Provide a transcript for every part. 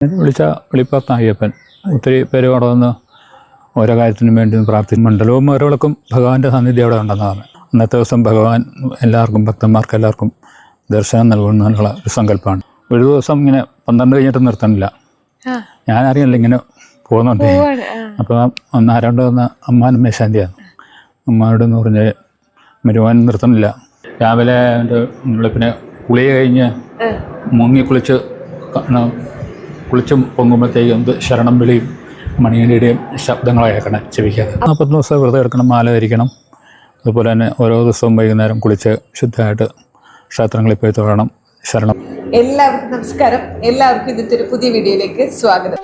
വിളിച്ച വെളിപ്പുറത്ത് അയ്യപ്പൻ. ഒത്തിരി പേര് അവിടെ വന്ന് ഓരോ കാര്യത്തിനും വേണ്ടി പ്രാർത്ഥിച്ചു മണ്ഡലവും ഓരോളക്കും ഭഗവാന്റെ സാന്നിധ്യം അവിടെ ഉണ്ടെന്നാണ് അന്നത്തെ ദിവസം ഭഗവാൻ എല്ലാവർക്കും ഭക്തന്മാർക്ക് എല്ലാവർക്കും ദർശനം നൽകുന്നതിനുള്ള ഒരു സങ്കല്പമാണ്. ഒരു ദിവസം ഇങ്ങനെ പന്ത്രണ്ട് കഴിഞ്ഞിട്ട് നിർത്തണില്ല. ഞാൻ അറിയില്ല ഇങ്ങനെ പോകുന്നുണ്ട്. ഒന്ന് അപ്പോൾ അന്ന് ആരാണ്ട് വന്ന അമ്മാനും മേശാന്തിയാണ് അമ്മാനോട് എന്ന് പറഞ്ഞ് മരുവാൻ നിർത്തണില്ല. രാവിലെ എന്റെ വെളുപ്പിനെ കുളി കഴിഞ്ഞ് മുങ്ങി കുളിച്ച് കുളിച്ച് പൊങ്ങുമ്പോഴത്തേക്കും എന്ത് ശരണം വിളിയും മണിയടിയുടെയും ശബ്ദങ്ങളായിരിക്കണം ചെവിക്കാതെ നാൽപ്പത്തി ദിവസം വെറുതെ എടുക്കണം മാല ധരിക്കണം. അതുപോലെ തന്നെ ഓരോ ദിവസവും വൈകുന്നേരം കുളിച്ച് ശുദ്ധമായിട്ട് ക്ഷേത്രങ്ങളിൽ പോയി തൊഴണം ശരണം. എല്ലാവർക്കും നമസ്കാരം. എല്ലാവർക്കും ഇന്നത്തെ ഒരു പുതിയ വീഡിയോയിലേക്ക് സ്വാഗതം.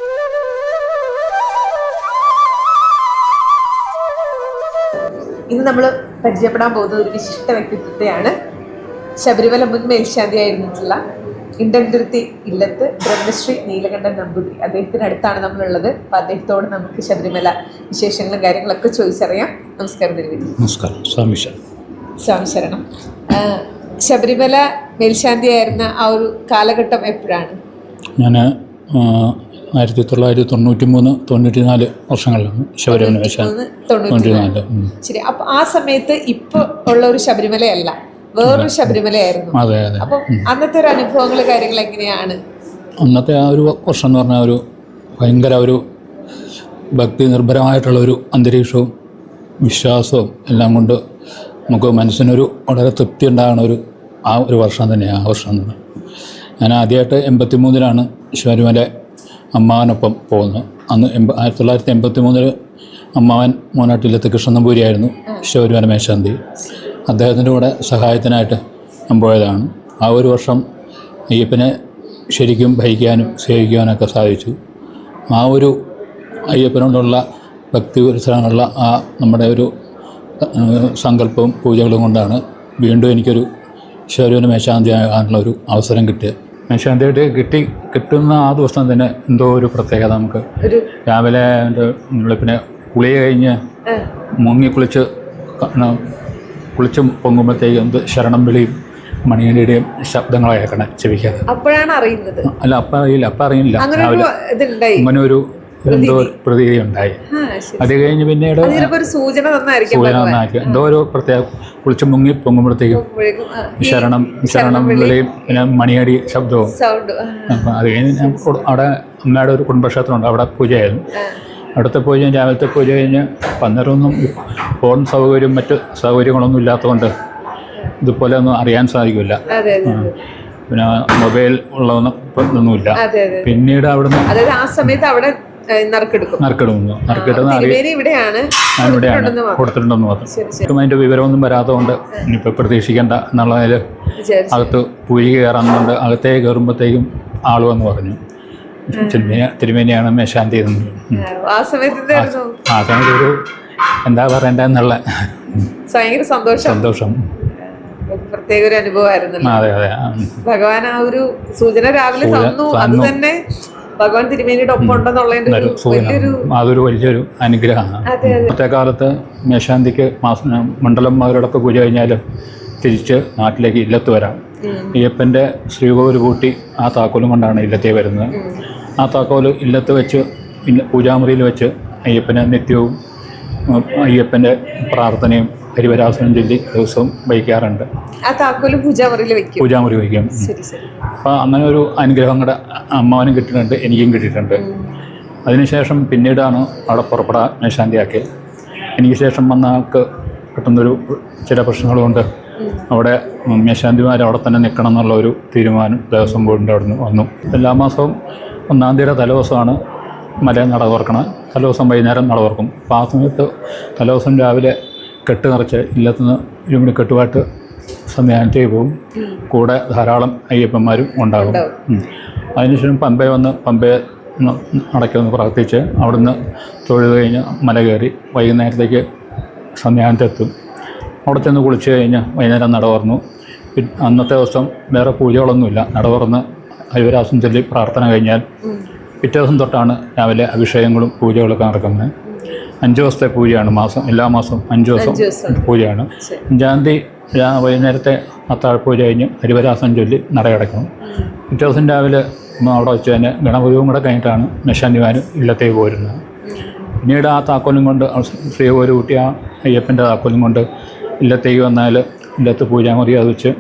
ഇന്ന് നമ്മൾ പരിചയപ്പെടാൻ പോകുന്നത് ഒരു വിശിഷ്ട വ്യക്തിത്വത്തെയാണ്. ശബരിമല മുൻ മേൽശാന്തിയായിരുന്നിട്ടുള്ള ഇണ്ടൻതുരുത്തി ഇല്ലത്ത് ബ്രഹ്മശ്രീ നീലകണ്ഠൻ നമ്പൂതിരി. അദ്ദേഹത്തിന് അടുത്താണ് നമ്മളുള്ളത്. അപ്പൊ അദ്ദേഹത്തോട് നമുക്ക് ശബരിമല വിശേഷങ്ങളും കാര്യങ്ങളൊക്കെ ചോദിച്ചറിയാം. നമസ്കാരം തിരുവതി നമസ്കാരം. സ്വാമി സ്വാമി ശരണം. ആ, ശബരിമല മേൽശാന്തിയായിരുന്ന ആ ഒരു കാലഘട്ടം എപ്പോഴാണ്? ഞാൻ ആയിരത്തി തൊള്ളായിരത്തി തൊണ്ണൂറ്റി മൂന്ന് തൊണ്ണൂറ്റി നാല് വർഷങ്ങളിലാണ് ശബരിമല തൊണ്ണൂറ്റി നാല് ശരി അപ്പൊ ആ സമയത്ത് ഇപ്പൊ ഉള്ള ഒരു ശബരിമലയല്ല. വേറൊരു ശബരിമലയായിരുന്നു. അതെ അതെ. അപ്പൊ അന്നത്തെ ഒരു അനുഭവങ്ങൾ കാര്യങ്ങൾ എങ്ങനെയാണ്? അന്നത്തെ ആ ഒരു വർഷം എന്ന് പറഞ്ഞാൽ ഒരു ഭയങ്കര ഒരു ഭക്തി നിർഭരമായിട്ടുള്ള ഒരു അന്തരീക്ഷവും വിശ്വാസവും എല്ലാം കൊണ്ട് നമുക്ക് മനസ്സിനൊരു വളരെ തൃപ്തി ഉണ്ടാകുന്ന ഒരു ആ ഒരു വർഷം തന്നെയാണ് ആ വർഷം പറയുന്നത് ഞാൻ ആദ്യമായിട്ട് എൺപത്തി മൂന്നിലാണ് ശബരിമല അമ്മാവനൊപ്പം പോകുന്നത്. അന്ന് എൺപ ആയിരത്തി തൊള്ളായിരത്തി എൺപത്തി മൂന്നിൽ അമ്മാവൻ മോനാട്ടിലത്തെ കൃഷ്ണനമ്പൂരിയായിരുന്നു ശബരിമല മേശാന്തി. അദ്ദേഹത്തിന്റെ കൂടെ സഹായത്തിനായിട്ട് ഞാൻ പോയതാണ്. ആ ഒരു വർഷം അയ്യപ്പനെ ശരിക്കും ഭരിക്കാനും സേവിക്കാനൊക്കെ സാധിച്ചു. ആ ഒരു അയ്യപ്പനോടുള്ള ഭക്തി പുരസരമുള്ള ആ നമ്മുടെ ഒരു സങ്കല്പവും പൂജകളും കൊണ്ടാണ് വീണ്ടും എനിക്കൊരു ഈശ്വരവിന് മേശാന്തി ആകാനുള്ള ഒരു അവസരം കിട്ടിയത്. മേശാന്തിയായിട്ട് കിട്ടി കിട്ടുന്ന ആ ദിവസം തന്നെ എന്തോ ഒരു പ്രത്യേകത നമുക്ക്. രാവിലെ എന്റെ വെളുപ്പിനെ കുളി കഴിഞ്ഞ് മുങ്ങി കുളിച്ച് കുളിച്ച് പൊങ്ങുമ്പോഴത്തേക്കും എന്ത് ശരണം വിളിയും മണിയടിയുടെയും ശബ്ദങ്ങളായേക്കണം ചെവിക്കാതെ അപ്പോഴാണ് അറിയുന്നത്. അല്ല അപ്പ അറിയില്ല അപ്പ അറിയില്ല അങ്ങനെ ഒരു എന്തോ പ്രതീതി ഉണ്ടായി. അത് കഴിഞ്ഞ് പിന്നീട് സൂചന നന്നാക്കി എന്തോ ഒരു പ്രത്യേക കുളിച്ച് മുങ്ങി പൊങ്ങുമ്പോഴത്തേക്കും ശരണം ശരണം വിളിയും പിന്നെ മണിയടി ശബ്ദവും. അപ്പം അത് കഴിഞ്ഞ് ഞാൻ അവിടെ അമ്മയുടെ ഒരു കുടുംബക്ഷേത്രമുണ്ട്. അവിടെ പൂജയായിരുന്നു. അവിടുത്തെ പൂജ രാവിലത്തെ പൂജ കഴിഞ്ഞ് പന്നരൊന്നും ഫോൺ സൗകര്യം മറ്റ് സൗകര്യങ്ങളൊന്നും ഇല്ലാത്തതുകൊണ്ട് ഇതുപോലെ ഒന്നും അറിയാൻ സാധിക്കില്ല. പിന്നെ മൊബൈൽ ഉള്ളതൊന്നും ഒന്നുമില്ല അതെ അതെ പിന്നീട് അവിടുന്ന് അതായത് ആ സമയത്ത് അവിടെ നറുക്കെടുക്കും. നറുക്കിടുന്ന അറിയാൻ ഇവിടെയാണ് കൊടുത്തിട്ടുണ്ടെന്ന് മാത്രം. അതിന്റെ വിവരമൊന്നും വരാത്തതുകൊണ്ട് ഇനിയിപ്പോൾ പ്രതീക്ഷിക്കേണ്ട എന്നുള്ളതിൽ അകത്ത് പൂജ കയറാന്നുണ്ട് അകത്തേക്ക് കയറുമ്പോഴത്തേക്കും ആൾ വന്ന് പറഞ്ഞു. തിരുമേനി തിരുമേനിയാണ് മേശാന്തി ആ സമയത്ത് ആ സമയത്ത് ഒരു എന്താ പറയണ്ടെന്നുള്ള ഭയങ്കര സന്തോഷം. സന്തോഷം. പ്രത്യേക ഒരു അനുഭവമായിരുന്നു അതെ അതെ ഭഗവാൻ ആ ഒരു സൂചന രാവിലെ തന്നു. അത് തന്നു. ഭഗവാൻ തിരുമേനിയുടെ ഒപ്പം ഉണ്ടെന്നുള്ളതിന്റെ വലിയൊരു അതൊരു വലിയൊരു അനുഗ്രഹമാണ്. ഇന്നത്തെ കാലത്ത് മേശാന്തിക്ക് മാസം മണ്ഡലം മകരോടൊക്കെ പൂജ കഴിഞ്ഞാലും തിരിച്ച് നാട്ടിലേക്ക് ഇല്ലത്ത് വരാം. അയ്യപ്പന്റെ ശ്രീകോവിൽ കൂട്ടി ആ താക്കോലും കൊണ്ടാണ് ഇല്ലത്തേ വരുന്നത്. ആ താക്കോൽ ഇല്ലത്ത് വെച്ച് ഇല്ല പൂജാമുറിയിൽ വെച്ച് അയ്യപ്പനെ നിത്യവും അയ്യപ്പന്റെ പ്രാർത്ഥനയും ഹരിവരാസനം ചൊല്ലി ദിവസവും വഹിക്കാറുണ്ട്. ആ പൂജാമുറിയിൽ പൂജാമുറി വഹിക്കും. അപ്പോൾ അങ്ങനെ ഒരു അനുഗ്രഹം കൂടെ അമ്മാവനും കിട്ടിയിട്ടുണ്ട് എനിക്കും കിട്ടിയിട്ടുണ്ട്. അതിനുശേഷം പിന്നീടാണ് അവിടെ പുറപ്പെടാൻ മേശാന്തിയാക്കിയത് എനിക്ക് ശേഷം വന്ന ആൾക്ക് പെട്ടെന്നൊരു ചില പ്രശ്നങ്ങളുണ്ട്. അവിടെ മേശാന്തിമാർ അവിടെ തന്നെ നിൽക്കണം എന്നുള്ള ഒരു തീരുമാനം ദേവസ്വം ബോർഡിന്റെ അവിടെ നിന്ന് വന്നു. എല്ലാ മാസവും ഒന്നാം തീയതി തലേദിവസമാണ് മല നട തുറക്കണത് തലേദിവസം വൈകുന്നേരം നട തുറക്കും അപ്പോൾ ആ സമയത്ത് തലേദിവസം രാവിലെ കെട്ട് നിറച്ച് ഇല്ലത്തുനിന്ന് ഇരുമണി കെട്ടുമായിട്ട് സന്ധ്യാനത്തേക്ക് പോകും. കൂടെ ധാരാളം അയ്യപ്പന്മാരും ഉണ്ടാകും. അതിനുശേഷം പമ്പയെ വന്ന് പമ്പയെ ന- അടയ്ക്കൊന്ന് പ്രാർത്ഥിച്ച് അവിടുന്ന് തൊഴുത് കഴിഞ്ഞ് മല കയറി വൈകുന്നേരത്തേക്ക് സന്ധ്യാനത്തെത്തും. അവിടെ ചെന്ന് കുളിച്ച് കഴിഞ്ഞ് വൈകുന്നേരം നട തുറന്നു അന്നത്തെ ദിവസം വേറെ പൂജകളൊന്നുമില്ല. നട തുറന്ന് ഹരിവരാസം ചൊല്ലി പ്രാർത്ഥന കഴിഞ്ഞാൽ പിറ്റേ ദിവസം തൊട്ടാണ് രാവിലെ അഭിഷേകങ്ങളും പൂജകളൊക്കെ നടക്കുന്നത്. അഞ്ച് ദിവസത്തെ പൂജയാണ് മാസം എല്ലാ മാസവും അഞ്ച് ദിവസം പൂജയാണ്. അഞ്ചാം തീയതി വൈകുന്നേരത്തെ അത്താഴപ്പൂജ കഴിഞ്ഞ് ഹരിവരാസം ചൊല്ലി നടയടക്കണം. പിറ്റേ ദിവസം രാവിലെ അവിടെ വെച്ച് തന്നെ ഗണപതിയും കൂടെ കഴിഞ്ഞിട്ടാണ് മെഷാന്തിമാരും ഇല്ലത്തേക്ക് പോരുന്നത്. പിന്നീട് ആ താക്കോലും കൊണ്ട് ശ്രീ ഒരു കുട്ടി ആ അയ്യപ്പന്റെ താക്കോലും കൊണ്ട് ഇല്ലത്തേക്ക് വന്നാൽ ഇല്ലത്ത് പൂജാമുറി അത് വെച്ച്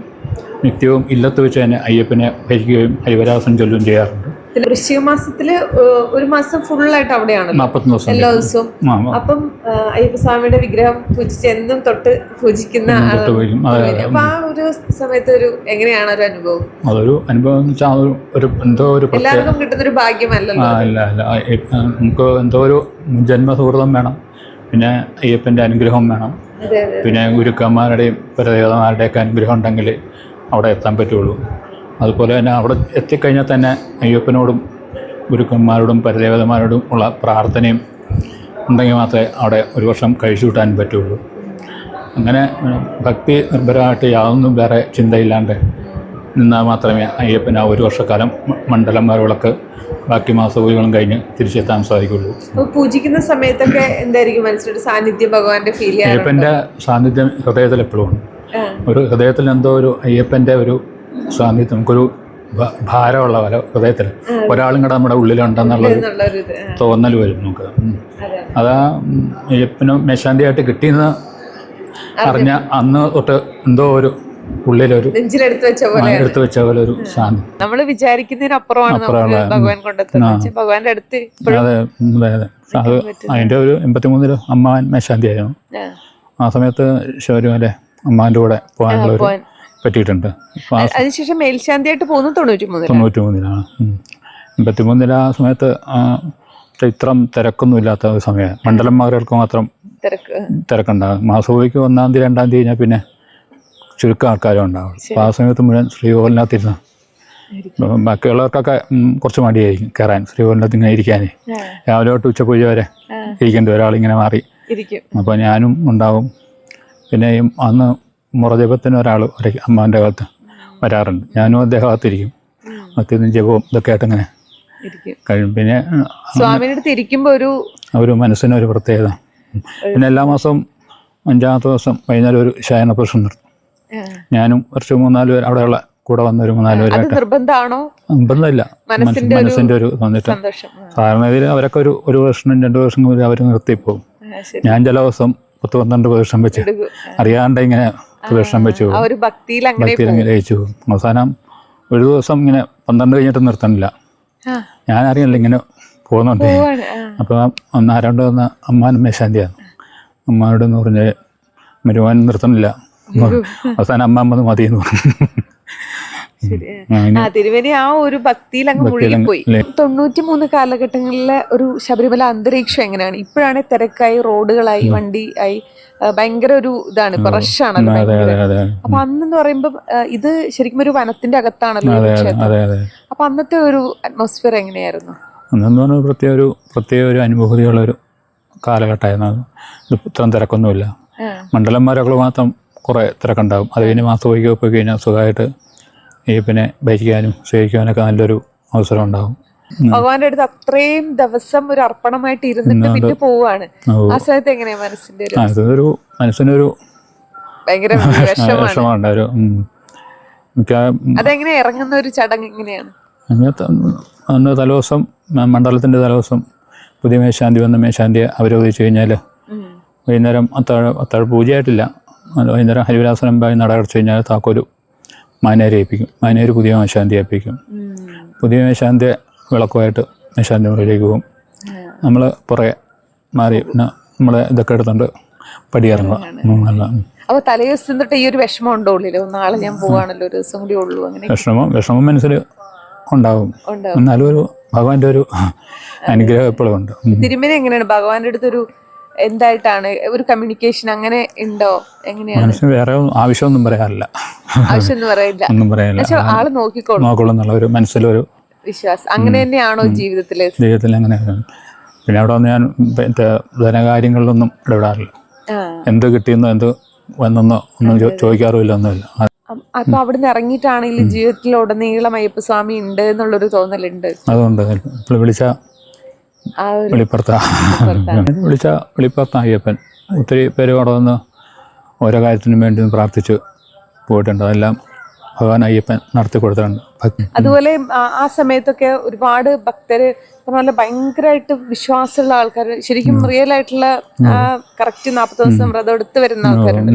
നിത്യവും ഇല്ലത്ത് വെച്ച് തന്നെ അയ്യപ്പനെ ഭരിക്കുകയും ഹരിവരാസം ചൊല്ലുകയും ചെയ്യാറുണ്ട്. വൃശ്ചിക മാസത്തിൽ ഒരു മാസം ഫുള്ളായിട്ട് അവിടെയാണ് എല്ലാ ദിവസവും. അപ്പം അയ്യപ്പ അയ്യപ്പസ്വാമിയുടെ വിഗ്രഹം പൂജിച്ച് എന്നും തൊട്ട് പൂജിക്കുന്ന. അപ്പൊ ആ ഒരു സമയത്ത് ഒരു എങ്ങനെയാണ് ഒരു അനുഭവം? അതൊരു അനുഭവം എന്ന് വെച്ചാൽ ഒരു എന്തോ ഒരു എല്ലാവർക്കും കിട്ടുന്ന ഒരു ഭാഗ്യമല്ലല്ലോ നമുക്ക് എന്തോ ഒരു ജന്മസുഹൃതം വേണം. പിന്നെ അയ്യപ്പന്റെ അനുഗ്രഹം വേണം. പിന്നെ ഗുരുക്കന്മാരുടെയും പരദേവതമാരുടെയൊക്കെ അനുഗ്രഹം ഉണ്ടെങ്കിൽ അവിടെ എത്താൻ പറ്റുള്ളൂ. അതുപോലെ തന്നെ അവിടെ എത്തിക്കഴിഞ്ഞാൽ തന്നെ അയ്യപ്പനോടും ഗുരുക്കന്മാരോടും പരദേവതമാരോടും ഉള്ള പ്രാർത്ഥനയും ഉണ്ടെങ്കിൽ മാത്രമേ അവിടെ ഒരു വർഷം കഴിച്ചു കൂട്ടാൻ പറ്റുള്ളൂ. അങ്ങനെ ഭക്തി നിർഭരമായിട്ട് യാതൊന്നും വേറെ ചിന്തയില്ലാണ്ട് നിന്നാൽ മാത്രമേ അയ്യപ്പന് ആ ഒരു വർഷക്കാലം മണ്ഡലന്മാരോടൊക്കെ മണ്ഡലന്മാരുകളൊക്കെ ബാക്കി മാസകൂലികളും കഴിഞ്ഞ് തിരിച്ചെത്താൻ സാധിക്കുള്ളൂ. പൂജിക്കുന്ന സമയത്തൊക്കെ എന്തായിരിക്കും മനസ്സിലൊരു സാന്നിധ്യം ഭഗവാന്റെ ഫീൽ അയ്യപ്പന്റെ സാന്നിധ്യം ഹൃദയത്തിൽ എപ്പോഴും ഉണ്ട്. ഒരു ഹൃദയത്തിൽ എന്തോ ഒരു അയ്യപ്പന്റെ ഒരു സാന്നിധ്യം നമുക്കൊരു ഭാരമുള്ള പോലെ ഹൃദയത്തിൽ ഒരാളും കൂടെ നമ്മുടെ ഉള്ളിലുണ്ടെന്നുള്ളൊരു തോന്നൽ വരും നമുക്ക്. അതെ അയ്യപ്പനും മേശാന്തിയായിട്ട് കിട്ടിയെന്ന് അറിഞ്ഞ അന്ന് തൊട്ട് എന്തോ ഒരു ഉള്ളിലൊരു നെഞ്ചിലെടുത്ത് വെച്ച പോലെ എടുത്തു വെച്ച പോലെ ഒരു സാന്നിധ്യം. നമ്മൾ വിചാരിക്കുന്നതിനപ്പുറമാണ് ഭഗവാൻ കൊണ്ടെത്തുന്നത്. ഭഗവാന്റെ അടുത്ത് അതെ അതെ അതെ. അത് അതിന്റെ ഒരു എൺപത്തിമൂന്നിൽ അമ്മാവൻ മേശാന്തി ആയിരുന്നു ആ സമയത്ത് ശബരിമല അമ്മാവന്റെ കൂടെ പോകാനുള്ള ഒരു. പറ്റിയിട്ടുണ്ട്. അതിനുശേഷം മേൽശാന്തിയായിട്ട് പോകുന്നു തൊണ്ണൂറ്റി തൊണ്ണൂറ്റി മൂന്നിലാണ് എൺപത്തി മൂന്നിൽ ആ സമയത്ത് ഇത്രം തിരക്കൊന്നും ഇല്ലാത്ത ഒരു സമയം മണ്ഡലം മണ്ഡലന്മാർക്ക് മാത്രം തിരക്ക്. തിരക്കുണ്ടാകും മാസപോയിക്ക് ഒന്നാം തീയതി രണ്ടാം തീയതി കഴിഞ്ഞാൽ പിന്നെ ചുരുക്കം ആൾക്കാരും ഉണ്ടാവും അപ്പോൾ ആ സമയത്ത് മുഴുവൻ ശ്രീകോലിനകത്തിരുന്ന്. ബാക്കിയുള്ളവർക്കൊക്കെ കുറച്ച് മടിയായിരിക്കും കയറാൻ. ശ്രീകോലിനകത്ത് ഇങ്ങനെ ഇരിക്കാനേ. രാവിലെ തൊട്ട് ഉച്ചപൂജ വരെ ഇരിക്കേണ്ടി ഒരാളിങ്ങനെ മാറി. അപ്പോൾ ഞാനും ഉണ്ടാവും. പിന്നെ അന്ന് മുറജപത്തിന് ഒരാൾ ഒരു അമ്മാന്റെ കാലത്ത് വരാറുണ്ട്. ഞാനും അദ്ദേഹം അകത്തിരിക്കും. അകത്തിരുന്ന് ജപവും ഇതൊക്കെ ആയിട്ട് ഇങ്ങനെ കഴിയും. പിന്നെ സ്വാമിയുടെ അടുത്ത് ഒരു ഒരു ഒരു മനസ്സിനൊരു പ്രത്യേകത. പിന്നെ എല്ലാ മാസവും അഞ്ചാമത്തെ ദിവസം വൈകുന്നേരം ഒരു ശയന പ്രശ്നം നിർത്തും ഞാനും കുറച്ച് മൂന്നാൽ പേര് അവിടെയുള്ള കൂടെ വന്ന ഒരു മൂന്നാൽ പേരായിട്ട് നിർബന്ധമാണോ നിർബന്ധമില്ല. മനസ്സിന്റെ ഒരു ഒരു ആ, സാധാരണ അവരൊക്കെ ഒരു ഒരു വർഷം രണ്ട് വർഷം അവർ നിർത്തിപ്പോവും ആ, ഞാൻ ചില ദിവസം പത്ത് പന്ത്രണ്ട് പ്രദക്ഷം വെച്ച്. അറിയാണ്ട് ഇങ്ങനെ പ്രദക്ഷം വെച്ചു. ഭക്തിയിൽ അങ്ങനെ പോകും അവസാനം ഒരു ദിവസം ഇങ്ങനെ പന്ത്രണ്ട് കഴിഞ്ഞിട്ട് നിർത്തണില്ല. ഞാൻ അറിയില്ല ഇങ്ങനെ പോകുന്നുണ്ട്. അപ്പോൾ ഒന്ന് ആരാണ്ട് വന്ന അമ്മാനും മേശാന്തിയാണ്. അമ്മാനോട് എന്ന് പറഞ്ഞ് മരുവാൻ നിർത്തണില്ല. അവസാനം അമ്മ അമ്മത് മതി എന്ന് പറഞ്ഞു. ആ, ഇനി ആ ഒരു ഭക്തിയിൽ അങ്ങ് മുഴുകിപ്പോയി? തൊണ്ണൂറ്റി മൂന്ന് കാലഘട്ടങ്ങളിലെ ഒരു ശബരിമല അന്തരീക്ഷം എങ്ങനെയാണ്? ഇപ്പോഴാണ് തിരക്കായി റോഡുകളായി വണ്ടി ആയി ഭയങ്കര ഒരു ഇതാണ് ഇപ്പൊ റഷാണല്ലോ അപ്പൊ അന്നെന്ന് പറയുമ്പോ ഇത് ശരിക്കും ഒരു വനത്തിന്റെ അകത്താണല്ലോ അപ്പൊ അന്നത്തെ ഒരു അറ്റ്മോസ്ഫിയർ എങ്ങനെയായിരുന്നു? അന്നെന്ന് പറഞ്ഞാൽ പ്രത്യേക ഒരു പ്രത്യേക ഒരു അനുഭൂതിയുള്ള ഒരു കാലഘട്ടമായിരുന്നു അത്. ഇത് ഇത്രയും തിരക്കൊന്നുമില്ല. മണ്ഡലന്മാരൊക്കെ മാത്രം കുറേ തിരക്കുണ്ടാകും. അത് കഴിഞ്ഞ് മാസം പോയി പോയി കഴിഞ്ഞാൽ സുഖമായിട്ട് ഈ പിന്നെ ഭരിക്കാനും സേവിക്കാനൊക്കെ നല്ലൊരു അവസരം ഉണ്ടാകും ഭഗവാന്റെ അടുത്ത് അത്രയും ദിവസം ഒരു അർപ്പണമായിട്ട് ഇരുന്നിട്ട് പിന്നെ പോവാണ്. ആ സമയത്ത് എങ്ങനെയാ മനസ്സിന്റെ ഇതൊരു മനസ്സിനൊരു ഭയങ്കര വിഷമാണ് ഒരു. അതെങ്ങനെ ഇറങ്ങുന്ന ഒരു ചടങ്ങ് എങ്ങനെയാണ്? അന്ന് തലേദിവസം മണ്ഡലത്തിന്റെ തലേദിവസം പുതിയ മേശാന്തി വന്ന മേശാന്തിയെ അവരോധിച്ചു കഴിഞ്ഞാൽ. വൈകുന്നേരം അത്താഴ അത്താഴ പൂജയായിട്ടില്ല. വൈകുന്നേരം ഹരിവിലാസനം പോയി അടച്ചു കഴിഞ്ഞാൽ താക്കോൽ മാനേരെ ഏൽപ്പിക്കും. മാനേര് പുതിയ മേശാന്തി ഏൽപ്പിക്കും. പുതിയ മേശാന്തി വിളക്കുമായിട്ട് മേശാന്തി മുറിയിലേക്ക് പോകും. നമ്മൾ പുറകെ മാറി പിന്നെ നമ്മളെ ഇതൊക്കെ എടുത്തുകൊണ്ട് പടിയിറങ്ങുക. നല്ല. അപ്പൊ തലേദിവസം തൊട്ട് ഈ ഒരു വിഷമം ഉണ്ടോ ഉള്ളിൽ? നാളെ ഞാൻ പോവാണല്ലോ ഒരു ദിവസം കൂടി ഉള്ളൂ അങ്ങനെ. വിഷമം വിഷമം മനസ്സിൽ ഉണ്ടാവും. എന്നാലും ഒരു ഭഗവാന്റെ ഒരു അനുഗ്രഹം എപ്പോഴും ഉണ്ട്. തിരുമല എങ്ങനെയാണ്? ഭഗവാന്റെ അടുത്തൊരു എന്തായിട്ടാണ് ഒരു കമ്മ്യൂണിക്കേഷൻ അങ്ങനെ ഉണ്ടോ? എങ്ങനെയാണ്? മനസ്സിന് വേറെ ആവശ്യമൊന്നും പറയാറില്ല. ആവശ്യം പറയില്ല ഒന്നും പക്ഷെ ആൾ നോക്കിക്കോളും. നോക്കുള്ളൂ എന്നുള്ള ഒരു മനസ്സിലൊരു വിശ്വാസം. അങ്ങനെ തന്നെയാണോ ജീവിതത്തിൽ? ജീവിതത്തിൽ അങ്ങനെ. പിന്നെ അവിടെ വന്ന് ഞാൻ മറ്റേ ധനകാര്യങ്ങളിലൊന്നും ഇടപെടാറില്ല. എന്ത് കിട്ടിയെന്നോ എന്ത് വന്നെന്നോ ഒന്നും ചോദിക്കാറില്ല ചോദിക്കാറുമില്ല ഒന്നുമില്ല. അപ്പൊ അവിടെ അപ്പൊ അവിടുന്ന് ഇറങ്ങിയിട്ടാണെങ്കിലും ജീവിതത്തിലുടനീളം ഉടനീളം അയ്യപ്പസ്വാമി ഉണ്ട് എന്നുള്ളൊരു തോന്നലുണ്ട്? അതുകൊണ്ട് വിളിച്ച വെളിപ്പുറത്ത വിളിച്ച വെളിപ്പുറത്ത അയ്യപ്പൻ. ഒത്തിരി പേര് അവിടെ വന്ന് ഓരോ കാര്യത്തിനും വേണ്ടി പ്രാർത്ഥിച്ച് പോയിട്ടുണ്ട്. അതെല്ലാം ഭഗവാൻ അയ്യപ്പൻ നടത്തി കൊടുത്തിട്ടുണ്ട്. അതുപോലെ ആ- സമയത്തൊക്കെ ഒരുപാട് ഭക്തര് പറഞ്ഞ ഭയങ്കരമായിട്ട് വിശ്വാസമുള്ള ആൾക്കാർ ശരിക്കും റിയൽ ആയിട്ടുള്ള കറക്റ്റ് നാപ്പത്തി ദിവസം വ്രതം എടുത്ത് വരുന്ന ആൾക്കാരുണ്ട്.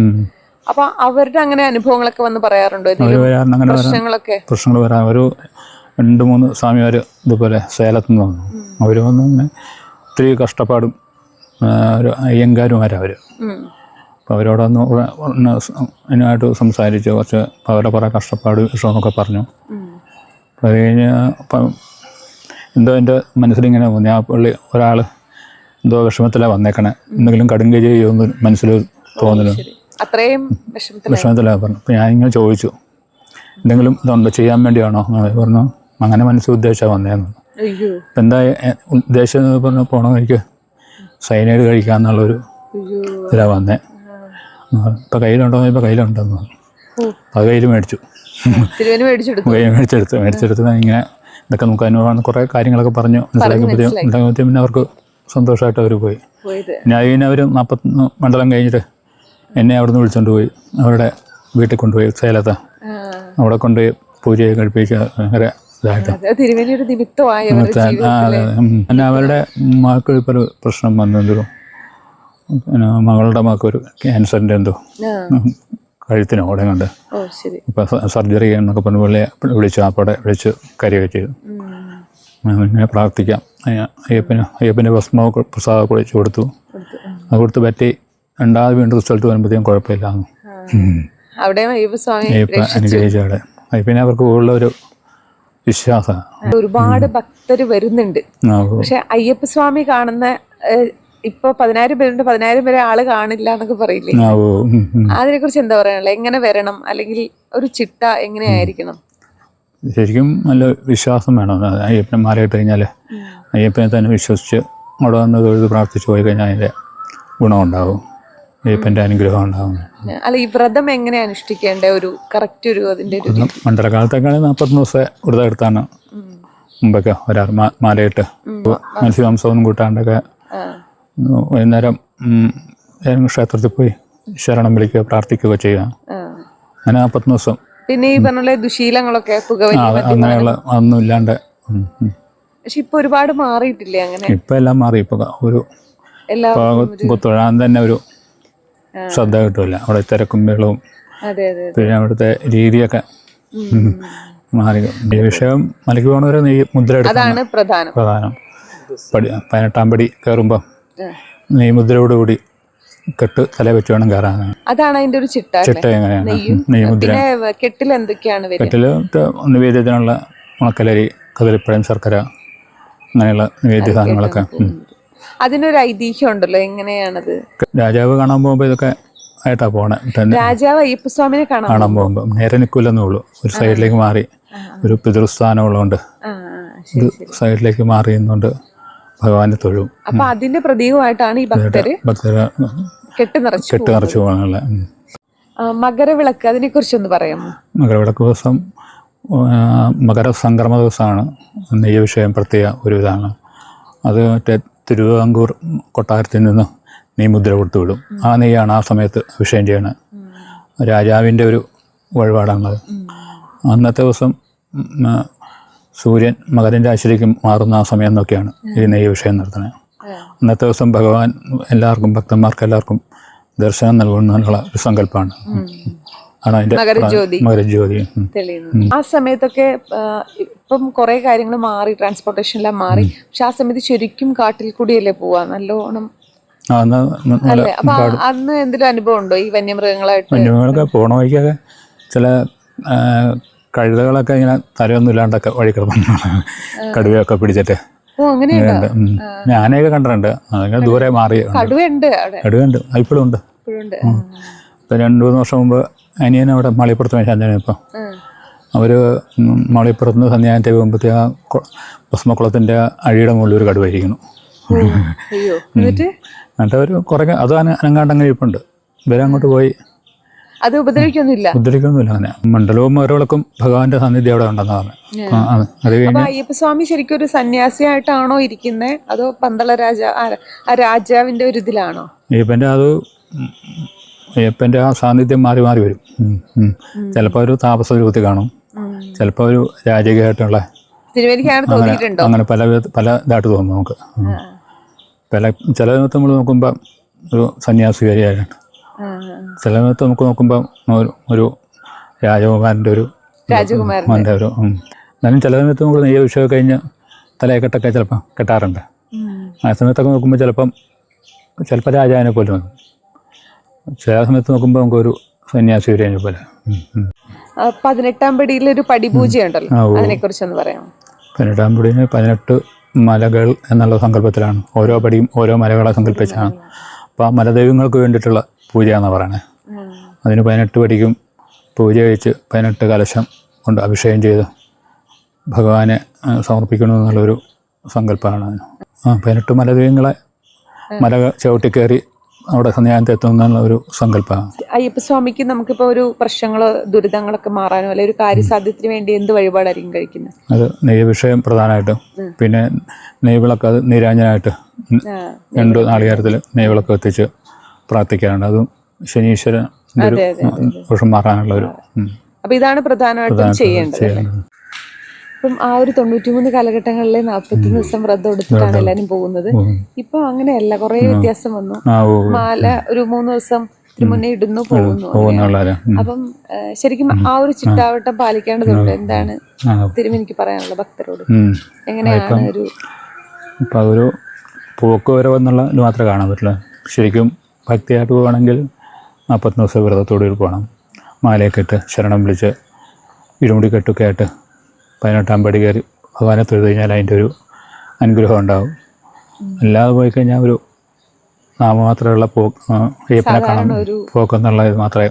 അപ്പൊ അവരുടെ അങ്ങനെ അനുഭവങ്ങളൊക്കെ വന്ന് പറയാറുണ്ടോ? പ്രശ്നങ്ങളൊക്കെ? പ്രശ്നങ്ങൾ വരാൻ ഒരു രണ്ട് മൂന്ന് സ്വാമിമാർ ഇതുപോലെ സേലത്ത് നിന്ന് വന്നു. അവർ വന്ന് ഇങ്ങനെ ഒത്തിരി കഷ്ടപ്പാടും ഒരു അയ്യങ്കാരുമാരവർ. അപ്പോൾ അവരോട് സ് അതിനായിട്ട് സംസാരിച്ച്. കുറച്ച് അവരുടെ കുറേ കഷ്ടപ്പാട് വിഷമൊക്കെ പറഞ്ഞു. അത് കഴിഞ്ഞ് അപ്പം എന്തോ എന്റെ മനസ്സിലിങ്ങനെ തോന്നി. ആ പുള്ളി ഒരാൾ എന്തോ വിഷമത്തിലാണ് വന്നേക്കണേ. എന്തെങ്കിലും കടുങ്കൈ ചെയ്യുമെന്ന് മനസ്സിൽ തോന്നുന്നു ശരി. അത്രയും വിഷമത്തിലാണ് പറഞ്ഞു. അപ്പം ഞാനിങ്ങനെ ചോദിച്ചു. എന്തെങ്കിലും ഇതുണ്ടോ? ചെയ്യാൻ വേണ്ടിയാണോ? അവർ പറഞ്ഞു. അങ്ങനെ മനസ്സിൽ ഉദ്ദേശം വന്നേന്ന്. അപ്പം എന്താ ഉദ്ദേശം പറഞ്ഞ പോണോ എനിക്ക് സൈനൈഡ് കഴിക്കാന്നുള്ളൊരു ഇതിലാണ് വന്നേ. ഇപ്പം കയ്യിലുണ്ടോ ഇപ്പം കയ്യിലുണ്ടെന്ന് പറഞ്ഞു. അത് കയ്യിൽ മേടിച്ചു. കയ്യിൽ മേടിച്ചെടുത്ത്. മേടിച്ചെടുത്ത്. ഇങ്ങനെ ഇതൊക്കെ നമുക്ക് അനുഭവമാണ് കുറേ കാര്യങ്ങളൊക്കെ പറഞ്ഞു. മനസ്സിലാക്കിയപ്പോഴത്തേക്കും പിന്നെ അവർക്ക് സന്തോഷമായിട്ട് അവർ പോയി. പിന്നെ അത് കഴിഞ്ഞ് അവർ നാൽപ്പത്തൊന്ന് മണ്ഡലം കഴിഞ്ഞിട്ട് എന്നെ അവിടെ നിന്ന് വിളിച്ചുകൊണ്ട് പോയി. അവരുടെ വീട്ടിൽ കൊണ്ടുപോയി സേലത്ത്. അവിടെ കൊണ്ടുപോയി പൂജയൊക്കെ കഴിപ്പിക്കുക ഭയങ്കര പിന്നെ അവരുടെ മകൾക്ക് ഇപ്പോൾ ഒരു പ്രശ്നം വന്നെന്തോ? പിന്നെ മകളുടെ മക്കൊരു ക്യാൻസറിന്റെ ക്യാൻസറിന്റെ എന്തോ കഴുത്തിന് അവിടെ കണ്ട്. ഇപ്പം സർജറി എന്നൊക്കെ പറഞ്ഞ് പുള്ളിയെ വിളിച്ചു. അപ്പടെ വിളിച്ച് കരയൊക്കെ ചെയ്തു. ഇങ്ങനെ പ്രാർത്ഥിക്കാം. അയ്യ- അയ്യപ്പന് അയ്യപ്പന്റെ ഭസ്മൊക്കെ പ്രസാദം കുഴിച്ച് കൊടുത്തു. അത് കൊടുത്ത് പറ്റി രണ്ടാമത് വീണ്ടും റിസൾട്ട് വരുമ്പോഴത്തേക്കും കുഴപ്പമില്ല അവിടെ അയ്യപ്പസ്വാമി അയ്യപ്പ അനുഗ്രഹിച്ചവിടെ പിന്നെ അവർക്ക് ഉള്ള ഒരു വിശ്വാസമാണ് ഒരുപാട് ഭക്തർ വരുന്നുണ്ട്. പക്ഷെ അയ്യപ്പസ്വാമി കാണുന്ന ഇപ്പൊ പതിനായിരം പേരുണ്ട് പതിനായിരം പേരെ ആൾ കാണില്ല എന്നൊക്കെ പറയില്ലേ. അതിനെ കുറിച്ച് എന്താ പറയാനുള്ളത്? എങ്ങനെ വരണം? അല്ലെങ്കിൽ ഒരു ചിട്ട എങ്ങനെയായിരിക്കണം? ശരിക്കും നല്ല വിശ്വാസം വേണം. അയ്യപ്പനെ മാറിയിട്ട് കഴിഞ്ഞാൽ അയ്യപ്പനെ തന്നെ വിശ്വസിച്ച് അവിടെ വന്ന് തൊഴുത് പ്രാർത്ഥിച്ച് പോയി കഴിഞ്ഞാൽ അതിന്റെ ഗുണമുണ്ടാവും. അയ്യപ്പന്റെ അനുഗ്രഹം ഉണ്ടാവും. അല്ല ഈ വ്രതം എങ്ങനെ അനുഷ്ഠിക്കേണ്ട? ഒരു കറക്റ്റ് ഒരു അതിന്റെ ഒരു മണ്ഡലകാലത്തേക്കാണെങ്കിൽ നാൽപ്പത്തൊന്ന് ദിവസം വ്രതം എടുത്താണ്. മുമ്പൊക്കെ ഒരാൾ മാലയിട്ട്. മത്സ്യമാംസമൊന്നും കൂട്ടാണ്ടൊക്കെ. വൈകുന്നേരം ഏതെങ്കിലും ക്ഷേത്രത്തിൽ പോയി ശരണം വിളിക്കുക പ്രാർത്ഥിക്കുക ചെയ്യുക. അങ്ങനെ നാൽപ്പത്തൊന്ന് ദിവസം. പിന്നെ ഈ പറഞ്ഞ ദുശീലങ്ങളൊക്കെ അങ്ങനെയുള്ള അതൊന്നും ഇല്ലാണ്ട്. പക്ഷെ ഇപ്പൊ ഒരുപാട് മാറിയിട്ടില്ലേ അങ്ങനെ? ഇപ്പൊ എല്ലാം മാറി. ഇപ്പൊ ഒരു തൊഴാൻ തന്നെ ഒരു ശ്രദ്ധ കിട്ടില്ല അവിടെ തിരക്കും പിന്നെ അവിടുത്തെ രീതിയൊക്കെ. മാറി. വിഷയം മലയ്ക്ക് പോകണവരെ നീ മുദ്ര എടുക്കണം. പ്രധാനം. പടി പതിനെട്ടാം പടി കയറുമ്പോൾ നീ മുദ്രയോടുകൂടി കെട്ട് തല വെച്ച് വേണം കയറാനാണ് അതാണ് അതിന്റെ ഒരു ചിട്ട? ചിട്ട എങ്ങനെയാണ്? നെയ്യും നെയ് മുദ്ര. പിന്നെ കെട്ടിൽ എന്തൊക്കെയാണ് കെട്ടിൽ നിവേദ്യത്തിനുള്ള ഉണക്കലരി കതിരിപ്പഴം ശർക്കര അങ്ങനെയുള്ള നിവേദ്യ സാധനങ്ങളൊക്കെ. അതിനൊരു ഐതിഹ്യം ഉണ്ടല്ലോ എങ്ങനെയാണത്? രാജാവ് കാണാൻ പോകുമ്പോൾ ഇതൊക്കെ ആയിട്ടാ പോണേ. രാജാവ് അയ്യപ്പസ്വാമിനെ കാണാൻ പോകുമ്പോ? പോകുമ്പോൾ നേരെ നിൽക്കില്ലെന്നേ ഉള്ളൂ. ഒരു സൈഡിലേക്ക് മാറി ഒരു പിതൃസ്ഥാനം ഉള്ളതുകൊണ്ട്. ഒരു സൈഡിലേക്ക് മാറി നിന്നുകൊണ്ട് ഭഗവാനെ തൊഴും. അപ്പൊ അതിന്റെ പ്രതീകമായിട്ടാണ് ഈ ഭക്തര് ഭക്തര് കെട്ട് നിറച്ചു കെട്ട് നിറച്ച് പോകാനുള്ള മകരവിളക്ക് അതിനെ കുറിച്ചൊന്ന് പറയാമോ? മകരവിളക്ക് ദിവസം മകര മകരസംക്രമ ദിവസമാണ്. നെയ്യ വിഷയം പ്രത്യേക ഒരു ഇതാണ്. അത് മറ്റേ തിരുവിതാംകൂർ കൊട്ടാരത്തിൽ നിന്ന് നീ മുദ്ര കൊടുത്തു വിടും. ആ നെയ്യാണ് ആ സമയത്ത് അഭിഷേകം ചെയ്യണത്. രാജാവിന്റെ ഒരു വഴിപാടാണത് അന്നത്തെ ദിവസം സൂര്യൻ മകരൻ രാശിയിലേക്ക് മാറുന്ന ആ സമയം എന്നൊക്കെയാണ് ഈ നെയ്യ് വിഷയം നടത്തുന്നത്. അന്നത്തെ ദിവസം ഭഗവാൻ എല്ലാവർക്കും ഭക്തന്മാർക്ക് എല്ലാവർക്കും ദർശനം നൽകുന്നതിനുള്ള ഒരു സങ്കല്പമാണ്. ആണ് അതിന്റെ മകരജ്യോതി ആ സമയത്തൊക്കെ ഇപ്പം കുറെ കാര്യങ്ങൾ മാറി ട്രാൻസ്പോർട്ടേഷനെല്ലാം മാറി. പക്ഷെ ആ സമയത്ത് ശരിക്കും കാട്ടിൽ കൂടിയല്ലേ പോവാ? നല്ലോണം അന്ന് എന്തെങ്കിലും അനുഭവം ഉണ്ടോ ഈ വന്യമൃഗങ്ങളായിട്ട്? വന്യമൃഗങ്ങളൊക്കെ പോണ വഴിക്കൊക്കെ ചില കഴുതകളൊക്കെ ഇങ്ങനെ തലയൊന്നും ഇല്ലാണ്ടൊക്കെ വഴി കിടന്നു കടുവയൊക്കെ പിടിച്ചിട്ട്. ഉണ്ട്. ആനയൊക്കെ കണ്ടിട്ടുണ്ട്. അങ്ങനെ ദൂരെ മാറി. കടുവയുണ്ട് അവിടെ. കടുവയുണ്ട്. ഇപ്പോഴും ഉണ്ട്. ഇപ്പം രണ്ട് മൂന്ന് വർഷം മുമ്പ് അനിയൻ അവിടെ മാളിപ്പുറത്ത് മേശാന്താണ് ഇപ്പം. അവർ മാളിപ്പുറത്ത് നിന്ന് സന്ധ്യാനത്തെ പോകുമ്പോഴത്തേ ആ ഭസ്മക്കുളത്തിന്റെ അഴിയുടെ മുകളിൽ ഒരു കടുവ ഇരിക്കുന്നു അയ്യോ എന്നിട്ട്? അവർ കുറേ അത് അന അനങ്ങാണ്ടങ്ങനെ ഇരിപ്പുണ്ട്. ഇവരെ അങ്ങോട്ട് പോയി. അത് ഉപദ്രവിക്കൊന്നുമില്ല. ഉപദ്രവിക്കൊന്നുമില്ല അങ്ങനെ മണ്ഡലവും ഓരോളക്കും ഭഗവാന്റെ സാന്നിധ്യം അവിടെ ഉണ്ടെന്നാണ് അത് കഴിഞ്ഞ് അയ്യപ്പസ്വാമി ശരിക്കും ഒരു സന്യാസിയായിട്ടാണോ ഇരിക്കുന്നത് അതോ പന്തള രാജ ആ രാജാവിന്റെ ഒരു ഇതിലാണോ? അയ്യപ്പന്റെ അത് അയ്യപ്പന്റെ ആ സാന്നിധ്യം മാറി മാറി വരും. ചിലപ്പോൾ ഒരു താപസ രൂപത്തിൽ കാണും ചിലപ്പോൾ ഒരു രാജകീയമായിട്ടുള്ള അങ്ങനെ പല പല ഇതായിട്ട് തോന്നും നമുക്ക്. പല ചില സമയത്ത് നമ്മൾ നോക്കുമ്പോൾ ഒരു സന്യാസികാരിയായിട്ട് ആ, ചില സമയത്ത് നമുക്ക് നോക്കുമ്പോൾ ഒരു ഒരു രാജകുമാരന്റെ ഒരു രാജകുമാരന്റെ. ഒരു. എന്നാലും ചില സമയത്ത് നമ്മൾ നെയ്യ വിഷയമൊക്കെ കഴിഞ്ഞ് തലയെക്കെട്ടൊക്കെ ചിലപ്പോൾ കെട്ടാറുണ്ട്. ആ സമയത്തൊക്കെ നോക്കുമ്പോൾ ചിലപ്പം ചിലപ്പോൾ രാജാവിനെ പോലും ചില സമയത്ത് നോക്കുമ്പോൾ നമുക്കൊരു ഒരു പോലെ പതിനെട്ടാം പടിയിൽ ഒരു പടിപൂജയുണ്ടല്ലോ. അതിനെ കുറിച്ചൊന്ന് പറയാമോ? പതിനെട്ടാം പടിന് പതിനെട്ട് മലകൾ എന്നുള്ള സങ്കല്പത്തിലാണ്. ഓരോ പടിയും ഓരോ മലകളെ സങ്കല്പിച്ചാണ്. അപ്പോൾ ആ മലദൈവങ്ങൾക്ക് വേണ്ടിയിട്ടുള്ള പൂജയാണെന്ന് പറയണേ. അതിന് പതിനെട്ട് പടിക്കും പൂജ കഴിച്ച് പതിനെട്ട് കലശം കൊണ്ട് അഭിഷേകം ചെയ്ത് ഭഗവാനെ സമർപ്പിക്കണം സമർപ്പിക്കണമെന്നുള്ളൊരു സങ്കല്പമാണ് അതിന്. ആ പതിനെട്ട് മലദൈവങ്ങളെ മല ചവിട്ടിക്കയറി അവിടെ സന്യാസത്തെ എത്തുന്നുള്ള ഒരു സങ്കല്പമാണ്. അയ്യപ്പസ്വാമിക്ക് നമുക്കിപ്പോ ഒരു പ്രശ്നങ്ങളോ ദുരിതങ്ങളൊക്കെ മാറാനോ അല്ലെങ്കിൽ ഒരു കാര്യസാധ്യത്തിന് വേണ്ടി എന്ത് വഴിപാടായിരിക്കും കഴിക്കുന്നത് അത് നെയ്യ് വിഷയം പ്രധാനമായിട്ടും പിന്നെ നെയ്വിളക്ക് അത് നീരാഞ്ജനായിട്ട് രണ്ട് നാളികാരത്തിൽ നെയ്വിളക്ക് എത്തിച്ച് പ്രാർത്ഥിക്കാറുണ്ട്. അതും ശനീശ്വര ദോഷം മാറാനുള്ള ഒരു അപ്പൊ ഇതാണ് പ്രധാനമായിട്ടും ചെയ്യേണ്ടത്. ഇപ്പം ആ ഒരു തൊണ്ണൂറ്റി മൂന്ന് കാലഘട്ടങ്ങളിൽ നാൽപ്പത്തൊന്ന് ദിവസം വ്രതം എടുത്തിട്ടാണ് എല്ലാരും പോകുന്നത്. ഇപ്പൊ അങ്ങനെയല്ല കുറെ വ്യത്യാസം വന്നു. മാല ഒരു മൂന്ന് ദിവസം മുന്നേ ഇടുന്നു പോകുന്നു അപ്പം ശരിക്കും ആ ഒരു ചിട്ടാവട്ടം പാലിക്കേണ്ടതുണ്ട്. എന്താണ് തിരുമെനിക്ക് പറയാനുള്ള ഭക്തരോട്. എങ്ങനെയാണ് ഒരു ഇപ്പം അതൊരു പോക്ക് വരവെന്നുള്ള ഇത് മാത്രമേ കാണാൻ പറ്റില്ല ശരിക്കും ഭക്തിയായിട്ട് പോവുകയാണെങ്കിൽ നാൽപ്പത്തൊന്ന് ദിവസം വ്രതത്തോടെ പോകണം. മാലയൊക്കെ ഇട്ട് ശരണം വിളിച്ച് ഇടുമുടി കെട്ടൊക്കെ ആയിട്ട് പതിനെട്ടാം പടി കയറി ഭഗവാനെ തൊഴുത് കഴിഞ്ഞാൽ അതിന്റെ ഒരു അനുഗ്രഹം ഉണ്ടാവും. അല്ലാതെ പോയി കഴിഞ്ഞാൽ ഒരു നാമമാത്രമുള്ള പോക്ക് അയ്യപ്പനെ കാണാൻ പോക്കെന്നുള്ള ഇത് മാത്രമേ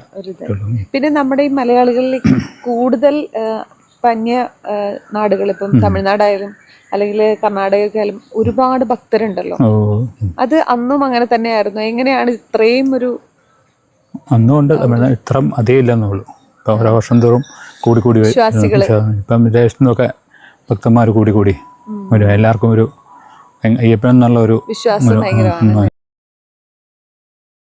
ഉള്ളൂ. പിന്നെ നമ്മുടെ ഈ മലയാളികളിൽ കൂടുതൽ പന്യ നാടുകൾ ഇപ്പം തമിഴ്നാടായാലും അല്ലെങ്കിൽ കർണാടകയ്ക്കായാലും ഒരുപാട് ഭക്തരുണ്ടല്ലോ. അത് അന്നും അങ്ങനെ തന്നെയായിരുന്നു. എങ്ങനെയാണ് ഇത്രയും ഒരു അന്നുകൊണ്ട് തമിഴ്നാട് ഇത്ര അതേ ഇല്ലെന്നുള്ളൂ. ഓരോ വർഷം തോറും കൂടി കൂടി. ഇപ്പം വിദേശത്തു നിന്നൊക്കെ ഭക്തന്മാർ കൂടി കൂടി വരും. എല്ലാവർക്കും ഒരു അയ്യപ്പൻ എന്നുള്ള ഒരു വിശ്വാസം